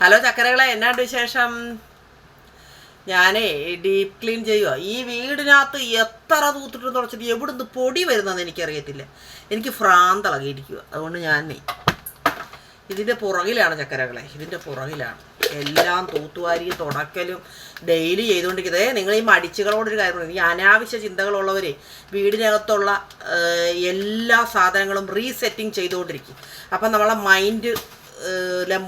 Hello ചക്കരകളെ എന്നാണ്ട് വിശേഷം? ഞാനേ ഡീപ് ക്ലീൻ ചെയ്യുക ഈ വീടിനകത്ത് എത്ര തൂത്തിട്ട് തുടച്ചിട്ട് എവിടുന്ന് പൊടി വരുന്നതെന്ന് എനിക്കറിയത്തില്ല. എനിക്ക് ഭ്രാന്തളകിയിരിക്കുക അതുകൊണ്ട് ഞാൻ ഇതിന്റെ പുറകിലാണ് ചക്കരകളെ. ഇതിന്റെ പുറകിലാണ്. എല്ലാം തൂത്തുവാരിയും തുടക്കലും ഡെയിലി ചെയ്തുകൊണ്ടിരിക്കുന്നത്. നിങ്ങൾ ഈ മടിച്ചുകളോടൊരു കാര്യം. ഈ അനാവശ്യ ചിന്തകളുള്ളവരെ വീടിനകത്തുള്ള എല്ലാ സാധനങ്ങളും റീസെറ്റിംഗ് ചെയ്തുകൊണ്ടിരിക്കും. അപ്പം നമ്മളെ മൈൻഡ്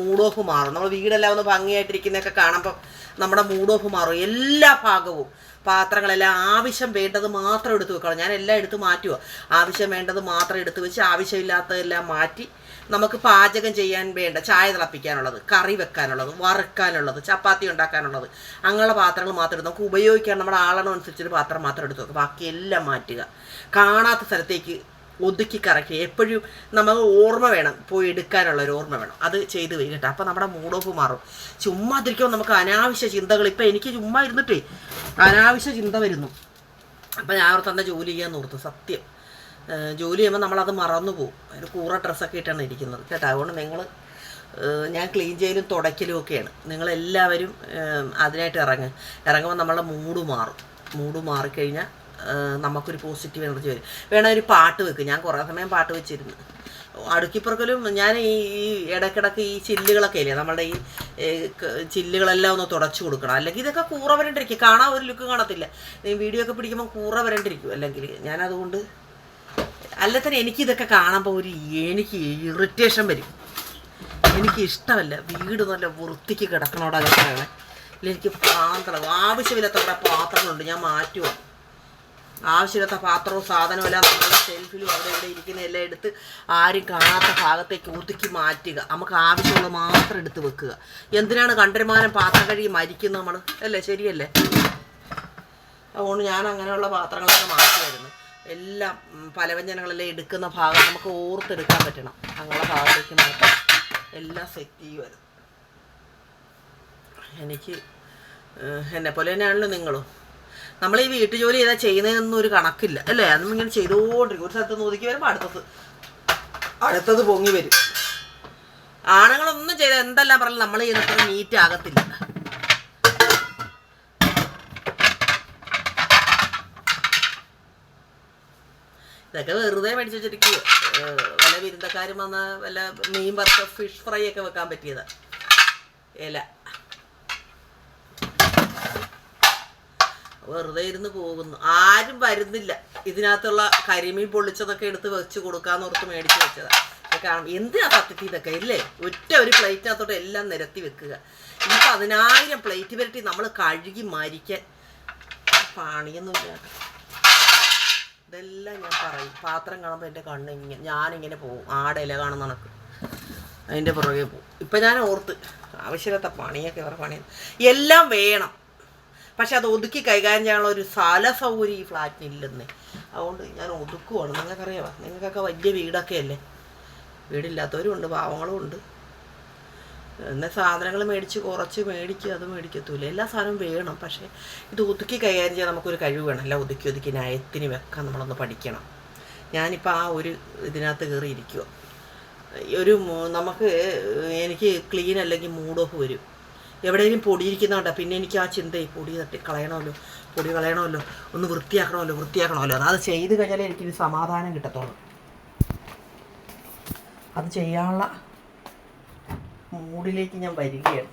മൂഡ് ഓഫ് മാറും. നമ്മൾ വീടെല്ലാം ഒന്ന് ഭംഗിയായിട്ടിരിക്കുന്നതൊക്കെ കാണുമ്പോൾ നമ്മുടെ മൂഡ് ഓഫ് മാറും. എല്ലാ ഭാഗവും പാത്രങ്ങളെല്ലാം ആവശ്യം വേണ്ടത് മാത്രം എടുത്ത് വെക്കണം. ഞാൻ എല്ലാം എടുത്ത് മാറ്റുക ആവശ്യം വേണ്ടത് മാത്രം എടുത്ത് വെച്ച് ആവശ്യമില്ലാത്തതെല്ലാം മാറ്റി നമുക്ക് പാചകം ചെയ്യാൻ വേണ്ട ചായ തിളപ്പിക്കാനുള്ളത് കറി വെക്കാനുള്ളത് വറുക്കാനുള്ളത് ചപ്പാത്തി ഉണ്ടാക്കാനുള്ളത് അങ്ങനെയുള്ള പാത്രങ്ങൾ മാത്രം എടുത്ത് നമുക്ക് ഉപയോഗിക്കാൻ നമ്മുടെ ആളണം അനുസരിച്ചൊരു പാത്രം മാത്രം എടുത്ത് വെക്കുക. ബാക്കി എല്ലാം മാറ്റുക. കാണാത്ത സ്ഥലത്തേക്ക് ഒതുക്കി കറക്കി എപ്പോഴും നമുക്ക് ഓർമ്മ വേണം പോയി എടുക്കാനുള്ള ഒരു ഓർമ്മ വേണം. അത് ചെയ്ത് വരും അപ്പോൾ നമ്മുടെ മൂഡ് ഓഫ് മാറും. ചുമ്മാ തിരിക്കുമ്പോൾ നമുക്ക് അനാവശ്യ ചിന്തകൾ ഇപ്പം എനിക്ക് ചുമ്മാ ഇരുന്നിട്ടേ അനാവശ്യ ചിന്ത വരുന്നു. അപ്പം ഞാൻ ഓർത്ത് തന്നെ ജോലി ചെയ്യാൻ ഓർത്തു. സത്യം. ജോലി ചെയ്യുമ്പോൾ നമ്മളത് മറന്നു പോകും. ഒരു കൂറ ഡ്രസ്സൊക്കെ ഇട്ടാണ് ഇരിക്കുന്നത്. കേട്ടോ? അതുകൊണ്ട് നിങ്ങൾ ഞാൻ ക്ലീൻ ചെയ്യലും തുടയ്ക്കലും ഒക്കെയാണ്. നിങ്ങളെല്ലാവരും അതിനായിട്ട് ഇറങ്ങുക ഇറങ്ങുമ്പോൾ നമ്മളുടെ മൂഡ് മാറും. മൂഡ് മാറിക്കഴിഞ്ഞാൽ നമുക്കൊരു പോസിറ്റീവ് എനർജി വരും. വേണം ഒരു പാട്ട് വെക്കും. ഞാൻ കുറേ സമയം പാട്ട് വെച്ചിരുന്നു. അടുക്കിപ്പുറക്കലും ഞാൻ ഈ ഇടയ്ക്കിടയ്ക്ക് ഈ ചില്ലുകളൊക്കെ ഇല്ലേ? നമ്മുടെ ഈ ചില്ലുകളെല്ലാം ഒന്ന് തുടച്ചു കൊടുക്കണം. അല്ലെങ്കിൽ ഇതൊക്കെ കൂറ വരണ്ടിരിക്കും. കാണാൻ ഒരു ലുക്ക് കാണത്തില്ല. വീഡിയോ ഒക്കെ പിടിക്കുമ്പോൾ കൂറ വരണ്ടിരിക്കും. അല്ലെങ്കിൽ ഞാനതുകൊണ്ട് അല്ല തന്നെ എനിക്കിതൊക്കെ കാണുമ്പോൾ ഒരു എനിക്ക് ഇറിറ്റേഷൻ വരും. എനിക്ക് ഇഷ്ടമല്ല. വീട് നല്ല വൃത്തിക്ക് കിടക്കണോടാ കിടക്കണേ എനിക്ക് പാത്രം ആവശ്യമില്ലാത്ത പാത്രങ്ങളുണ്ട്. ഞാൻ മാറ്റുക ആവശ്യമില്ലാത്ത പാത്രവും സാധനവും എല്ലാം നമ്മുടെ ഷെൽഫിലും അവിടെ ഇവിടെ ഇരിക്കുന്ന എല്ലാം എടുത്ത് ആരും കാണാത്ത ഭാഗത്തേക്ക് ഒതുക്കി മാറ്റുക. നമുക്ക് ആവശ്യമുള്ള മാത്രം എടുത്ത് വെക്കുക. എന്തിനാണ് കണ്ടരുമാനം പാത്രം കഴുകി മരിക്കുന്നത് നമ്മൾ അല്ലേ ശരിയല്ലേ? അതുകൊണ്ട് ഞാൻ അങ്ങനെയുള്ള പാത്രങ്ങളൊക്കെ മാറ്റുമായിരുന്നു. എല്ലാം പലവ്യഞ്ജനങ്ങളെല്ലാം എടുക്കുന്ന ഭാഗം നമുക്ക് ഓർത്തെടുക്കാൻ പറ്റണം. അങ്ങനെയുള്ള ഭാഗത്തേക്ക് മാറ്റാം എല്ലാം സെറ്റ് ചെയ്യുമായിരുന്നു. എനിക്ക് എന്നെ പോലെ തന്നെയാണല്ലോ നിങ്ങളും. നമ്മൾ ഈ വീട്ടു ജോലി ചെയ്താൽ ചെയ്യുന്നതിനൊന്നും ഒരു കണക്കില്ല അല്ലേ? അന്നും ഇങ്ങനെ ചെയ്തുകൊണ്ടിരിക്കും ഒരു സ്ഥലത്ത് നോക്കി ഒതുക്കി വരുമ്പോൾ അടുത്തത്. അടുത്തത് പൊങ്ങി വരും. ആണുങ്ങളൊന്നും ചെയ്ത എന്തെല്ലാം പറഞ്ഞാലും നമ്മൾ ചെയ്യുന്നത്ര നീറ്റ് ആകത്തില്ല. ഇതൊക്കെ വെറുതെ മേടിച്ചു വെച്ചിരിക്കുക വല്ല വിരുന്നക്കാരും വന്ന വല്ല മീൻ വറുത്ത ഫിഷ് ഫ്രൈ ഒക്കെ വെക്കാൻ പറ്റിയതാ. ഇല. വെറുതെ ഇരുന്ന് പോകുന്നു. ആരും വരുന്നില്ല. ഇതിനകത്തുള്ള കരിമീൻ പൊള്ളിച്ചതൊക്കെ എടുത്ത് വെച്ച് കൊടുക്കാന്ന് ഓർത്ത് മേടിച്ച് വെച്ചതാ. കാണും എന്തിനാ സത്യത്തിൽ ഇതൊക്കെ? ഇല്ലേ? ഒറ്റ ഒരു പ്ലേറ്റിനകത്തോട്ട് എല്ലാം നിരത്തി വെക്കുക. ഈ പതിനായിരം പ്ലേറ്റ് വരട്ടി നമ്മൾ കഴുകി മരിക്കാൻ. പണിയൊന്നുമില്ല ഇതെല്ലാം ഞാൻ പറയും. പാത്രം കാണുമ്പോൾ എന്റെ കണ്ണ് ഇങ്ങനെ ഞാനിങ്ങനെ പോകും. ആടെ കാണുന്ന കണക്ക്. അതിന്റെ പുറകെ പോവും ഇപ്പം ഞാൻ ഓർത്ത് ആവശ്യമില്ലാത്ത പണിയൊക്കെ വേറെ പണിയാണ് എല്ലാം വേണം. പക്ഷെ അത് ഒതുക്കി കൈകാര്യം ചെയ്യാനുള്ള ഒരു സ്ഥല സൗകര്യം ഈ ഫ്ലാറ്റിനില്ലെന്നേ അതുകൊണ്ട് ഞാൻ ഒതുക്കുവാണ്. നിങ്ങൾക്കറിയാമോ നിങ്ങൾക്കൊക്കെ വലിയ വീടൊക്കെ അല്ലേ വീടില്ലാത്തവരും ഉണ്ട് പാവങ്ങളും ഉണ്ട്. എന്ന സാധനങ്ങൾ മേടിച്ച് കുറച്ച് മേടിക്കുക അത് മേടിക്കത്തൂല. എല്ലാ സാധനവും വേണം പക്ഷേ ഇത് ഒതുക്കി കൈകാര്യം ചെയ്യാൻ നമുക്കൊരു കഴിവ് വേണം. എല്ലാം ഒതുക്കി ഒതുക്കി നയത്തിന് വെക്കാൻ നമ്മളൊന്ന് പഠിക്കണം. ഞാനിപ്പോൾ ആ ഒരു ഇതിനകത്ത് കയറിയിരിക്കുക ഒരു നമുക്ക് എനിക്ക് ക്ലീൻ അല്ലെങ്കിൽ മൂഡ് ഓഫ് വരും. എവിടെയെങ്കിലും പൊടിയിരിക്കുന്നുണ്ടോ പിന്നെ എനിക്ക് ആ ചിന്ത പൊടി തട്ടി കളയണമല്ലോ പൊടി കളയണമല്ലോ ഒന്ന് വൃത്തിയാക്കണമല്ലോ വൃത്തിയാക്കണമല്ലോ. അത് ചെയ്ത് കഴിഞ്ഞാലേ എനിക്കൊരു സമാധാനം കിട്ടത്തുള്ളൂ. അത് ചെയ്യാനുള്ള മൂടിലേക്ക് ഞാൻ വരികയാണ്.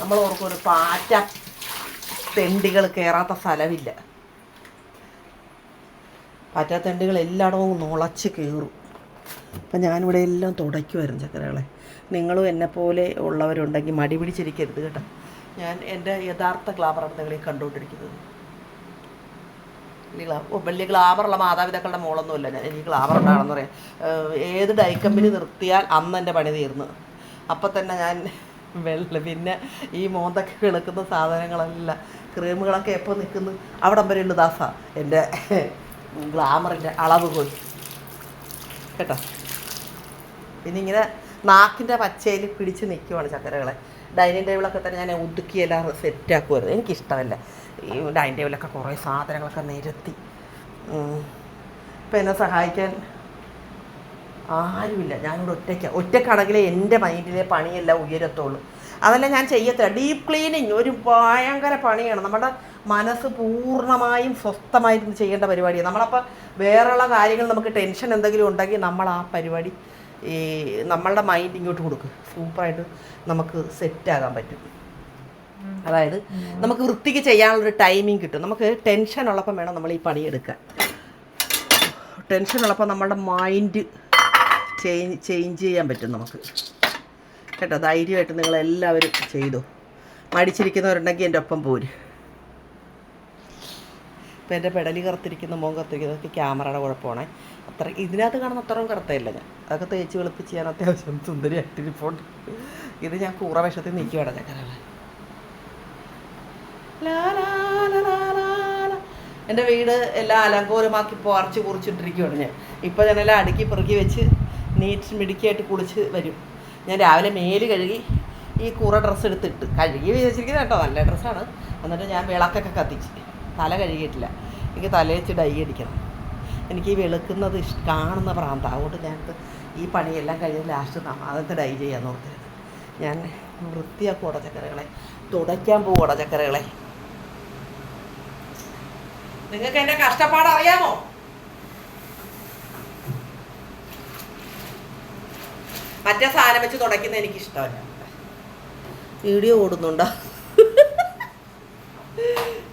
നമ്മൾ ഓർക്കും ഒരു പാറ്റ തെണ്ടികൾ കയറാത്ത സ്ഥലമില്ല. പാറ്റ തെണ്ടികൾ എല്ലായിടവും നുളച്ച് കയറും അപ്പം ഞാനിവിടെ എല്ലാം തുടയ്ക്കുമായിരുന്നു ചക്കരകളെ. നിങ്ങളും എന്നെ പോലെ ഉള്ളവരുണ്ടെങ്കിൽ മടി പിടിച്ചിരിക്കരുത് കേട്ടോ. ഞാൻ എന്റെ യഥാർത്ഥ ഗ്ലാമറാണ് നിങ്ങളെ കണ്ടുകൊണ്ടിരിക്കുന്നത്. ഓ, വലിയ ഗ്ലാമറുള്ള മാതാപിതാക്കളുടെ മോളൊന്നുമില്ല ഞാൻ. എനിക്ക് ഗ്ലാമർ ഉണ്ടാണെന്ന് പറയാം. ഏത് ഡൈ കമ്പനി നിർത്തിയാൽ അന്ന് എന്റെ പണി തീർന്നു. അപ്പം തന്നെ ഞാൻ വെള്ള പിന്നെ ഈ മോന്തൊക്കെ വിളക്കുന്ന സാധനങ്ങളെല്ലാം. ക്രീമുകളൊക്കെ എപ്പോൾ നിൽക്കുന്നു? അവിടം വരെയുള്ള ദാസ. എന്റെ ഗ്ലാമറിന്റെ അളവ് പോയി കേട്ടോ. പിന്നെ ഇങ്ങനെ നാക്കിന്റെ പച്ചയിൽ പിടിച്ച് നിൽക്കുവാണ് ചക്കരകളെ. ഡൈനിങ് ടേബിളൊക്കെ തന്നെ ഞാൻ ഒതുക്കിയെല്ലാം സെറ്റാക്കുമായിരുന്നു എനിക്കിഷ്ടമല്ല. ഈ ഡൈനിങ് ടേബിളൊക്കെ കുറേ സാധനങ്ങളൊക്കെ നിരത്തി. ഇപ്പം എന്നെ സഹായിക്കാൻ ആരുമില്ല. ഞാനിവിടെ ഒറ്റയ്ക്ക. ഒറ്റക്കാണെങ്കിലേ എന്റെ മൈൻഡിലെ പണിയെല്ലാം ഉയരത്തുള്ളൂ. അതല്ല ഞാൻ ചെയ്യത്തില്ല. ഡീപ്പ് ക്ലീനിങ് ഒരു ഭയങ്കര പണിയാണ്. നമ്മുടെ മനസ്സ് പൂർണമായും സ്വസ്ഥമായിരുന്നു ചെയ്യേണ്ട പരിപാടിയാണ്. നമ്മളപ്പോൾ വേറെയുള്ള കാര്യങ്ങൾ നമുക്ക് ടെൻഷൻ എന്തെങ്കിലും ഉണ്ടെങ്കിൽ നമ്മൾ ആ പരിപാടി ഈ നമ്മളുടെ മൈൻഡ് ഇങ്ങോട്ട് കൊടുക്കും. സൂപ്പറായിട്ട് നമുക്ക് സെറ്റാകാൻ പറ്റും. അതായത് നമുക്ക് വൃത്തിക്ക് ചെയ്യാനുള്ളൊരു ടൈമിങ് കിട്ടും. നമുക്ക് ടെൻഷൻ ഉള്ളപ്പം വേണം നമ്മൾ ഈ പണിയെടുക്കാൻ ടെൻഷൻ ഉള്ളപ്പോൾ നമ്മളുടെ മൈൻഡ് ചേഞ്ച് ചേഞ്ച് ചെയ്യാൻ പറ്റും നമുക്ക്. കേട്ടോ? ധൈര്യമായിട്ട് നിങ്ങളെല്ലാവരും ചെയ്തു? മടിച്ചിരിക്കുന്നവരുണ്ടെങ്കിൽ എന്റെ ഒപ്പം പോര്. ഇപ്പം എന്റെ പെടലി കറുത്തിരിക്കുന്ന മോൻ കറുത്തിരിക്കുന്നതൊക്കെ ക്യാമറയുടെ കുഴപ്പമാണ്. അത്ര ഇതിനകത്ത് കാണുന്ന അത്രയും കറുത്തയില്ല ഞാൻ. അതൊക്കെ തേച്ച് വെളുപ്പിച്ച് ഞാൻ അത്യാവശ്യം സുന്ദരിയായിട്ടിരിപ്പുണ്ട് ഇത് ഞാൻ കൂറ വിഷത്തിൽ നിൽക്കുവാണ് ചക്കരകളെ എന്റെ വീട് എല്ലാം അലങ്കോലമാക്കി പറിച്ച് കുറിച്ചിട്ടിരിക്കുകയാണ് ഞാൻ. ഇപ്പോൾ ഞാനെല്ലാം അടുക്കി പെറുക്കി വെച്ച് നീറ്റ് മിടുക്കിയായിട്ട് കുളിച്ച് വരും. ഞാൻ രാവിലെ മേൽ കഴുകി ഈ കൂറ ഡ്രസ്സ് എടുത്തിട്ട് കഴുകി വിചാരിച്ചിരിക്കുന്നത് കേട്ടോ നല്ല ഡ്രസ്സാണ്. എന്നിട്ട് ഞാൻ വിളക്കൊക്കെ കത്തിച്ച്. തല കഴുകിയിട്ടില്ല. എനിക്ക് തലയിച്ച് ഡൈ അടിക്കണം. എനിക്ക് ഈ വെളുക്കുന്നത് ഇഷ് കാണുന്ന പ്രാന്ത. അതുകൊണ്ട് ഞാൻ ഈ പണിയെല്ലാം കഴിഞ്ഞ് ലാസ്റ്റ് അതൊക്കെ ഡൈ ചെയ്യാൻ നോക്കരുത് ഞാൻ വൃത്തിയാക്കും ഉടച്ചക്കറികളെ തുടയ്ക്കാൻ പോകും ഉടച്ചക്കറികളെ നിങ്ങൾക്ക് എന്റെ കഷ്ടപ്പാട് അറിയാമോ? മറ്റേ സാധനം വെച്ച് തുടയ്ക്കുന്ന എനിക്കിഷ്ടമല്ല. വീഡിയോ ഓടുന്നുണ്ടോ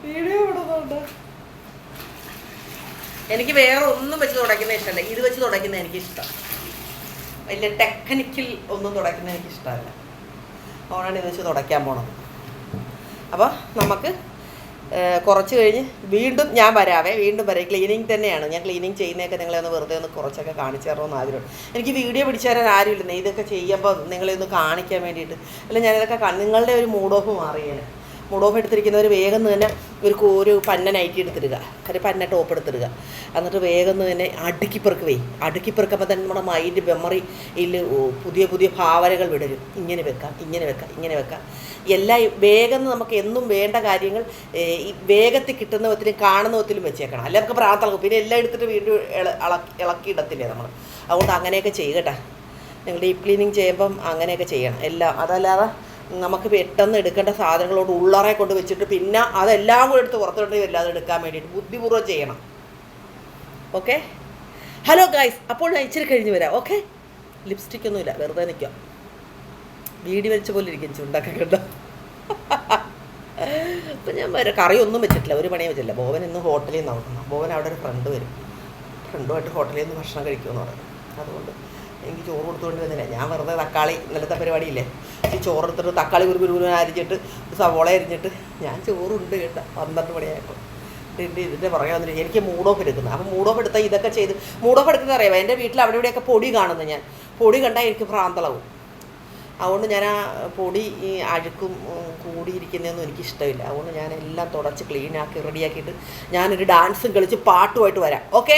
വീഡിയോ ഓടുന്നുണ്ടോ എനിക്ക് വേറെ ഒന്നും വെച്ച് തുടയ്ക്കുന്ന ഇഷ്ടമല്ല. ഇത് വെച്ച് തുടയ്ക്കുന്ന എനിക്ക് ഇഷ്ടം വലിയ ടെക്നിക്കൽ ഒന്നും തുടയ്ക്കുന്ന എനിക്ക് ഇഷ്ടമല്ല അതുകൊണ്ടാണ് ഇത് വെച്ച് തുടയ്ക്കാൻ പോണത്. അപ്പോൾ നമുക്ക് കുറച്ച് കഴിഞ്ഞ് വീണ്ടും ഞാൻ വരാവേ. വീണ്ടും വരാം. ക്ലീനിങ് തന്നെയാണ്. ഞാൻ ക്ലീനിങ് ചെയ്യുന്നതൊക്കെ നിങ്ങളെ ഒന്ന് വെറുതെ ഒന്ന് കുറച്ചൊക്കെ കാണിച്ചു തരണമെന്ന് ആഗ്രഹം എനിക്ക് വീഡിയോ പിടിച്ചു തരാൻ ആരുമില്ല. ഇതൊക്കെ ചെയ്യുമ്പോൾ നിങ്ങളെ ഒന്ന് കാണിക്കാൻ വേണ്ടിയിട്ട്. അല്ല ഞാനിതൊക്കെ നിങ്ങളുടെ ഒരു മൂഡ് ഓഫ് മാറിയാണ് മൂഡ് ഓഫ് എടുത്തിരിക്കുന്നവർ വേഗം തന്നെ ഒരു ഒരു പന്ന നൈറ്റി എടുത്തിടുക. ഒരു പന്ന ടോപ്പ് എടുത്തിടുക. എന്നിട്ട് വേഗം തന്നെ അടുക്കി പെറുക്ക് പോയി അടുക്കി പെറുക്കുമ്പോൾ തന്നെ നമ്മുടെ മൈൻഡ് മെമ്മറി മെമ്മറിയിൽ പുതിയ പുതിയ ഭാവനകൾ വിടരും. ഇങ്ങനെ വെക്കാം ഇങ്ങനെ വെക്കാം ഇങ്ങനെ വെക്കാം. എല്ലാം വേഗം നമുക്ക് എന്നും വേണ്ട കാര്യങ്ങൾ വേഗത്തിൽ കിട്ടുന്ന ഒത്തിരി കാണുന്ന ഒത്തിരി വെച്ചേക്കണം. അല്ലെങ്കിൽ നമുക്ക് പ്രാർത്ഥന പിന്നെ എല്ലാം എടുത്തിട്ട് വീണ്ടും ഇള- ഇളക്കി ഇളക്കിയിടത്തില്ലേ നമ്മൾ? അതുകൊണ്ട് അങ്ങനെയൊക്കെ ചെയ്യട്ടെ നിങ്ങൾ ഡീപ് ക്ലീനിങ് ചെയ്യുമ്പം അങ്ങനെയൊക്കെ ചെയ്യണം. എല്ലാം അതല്ലാതെ നമുക്ക് പെട്ടെന്ന് എടുക്കേണ്ട സാധനങ്ങളോട് ഉള്ളറെ കൊണ്ട് വെച്ചിട്ട് പിന്നെ അതെല്ലാം കൂടെ എടുത്ത് പുറത്തോട്ട് വരില്ല അത് എടുക്കാൻ വേണ്ടിയിട്ട് ബുദ്ധിപൂർവം ചെയ്യണം. ഓക്കെ ഹലോ ഗായ്സ് അപ്പോൾ ഞാൻ ഇച്ചിരി കഴിഞ്ഞ് വരാം. ഓക്കെ ലിപ്സ്റ്റിക് ഒന്നുമില്ല വെറുതെ നിൽക്കാം. വീടി വലിച്ച പോലെ ഇരിക്കും ചുണ്ടൊക്കെ കണ്ടോ? അപ്പം ഞാൻ വരാം. കറിയൊന്നും വെച്ചിട്ടില്ല. ഒരു പണിയും വെച്ചില്ല ബോവൻ ഇന്ന് ഹോട്ടലിൽ നിന്ന് നോക്കണം ബോവൻ അവിടെ ഒരു ഫ്രണ്ട് വരും. ഫ്രണ്ടുമായിട്ട് ഹോട്ടലിൽ നിന്ന് ഭക്ഷണം കഴിക്കുമെന്ന് പറഞ്ഞു. അതുകൊണ്ട് എനിക്ക് ചോറ് കൊടുത്തുകൊണ്ട് വന്നില്ല ഞാൻ വെറുതെ തക്കാളി ഇന്നലത്തെ പരിപാടിയില്ലേ? ഈ ചോറ് എടുത്തിട്ട് തക്കാളി ഒരു കുരുവിനെ അരിഞ്ഞിട്ട് സവോള അരിഞ്ഞിട്ട് ഞാൻ ചോറുണ്ട് കേട്ടോ പന്ത്രണ്ട് മണിയായപ്പോൾ ഇതിന്റെ ഇതിന്റെ പുറകെ വന്നിട്ട് എനിക്ക് മൂഡ് ഓഫ് എടുക്കുന്നത് അപ്പം മൂഡ് ഓഫ് എടുത്താൽ ഇതൊക്കെ ചെയ്ത് മൂഡ് ഓഫ് എടുക്കുന്നത് അറിയാം എന്റെ വീട്ടിൽ അവിടെ ഇവിടെയൊക്കെ പൊടി കാണുന്നു ഞാൻ. പൊടി കണ്ടാൽ എനിക്ക് ഭ്രാന്തളവും. അതുകൊണ്ട് ഞാൻ ആ പൊടി ഈ അഴുക്കും കൂടിയിരിക്കുന്നതൊന്നും എനിക്ക് ഇഷ്ടമില്ല അതുകൊണ്ട് ഞാൻ എല്ലാം തുടച്ച് ക്ലീനാക്കി റെഡിയാക്കിയിട്ട് ഞാനൊരു ഡാൻസും കളിച്ച് പാട്ടുമായിട്ട് വരാം. ഓക്കെ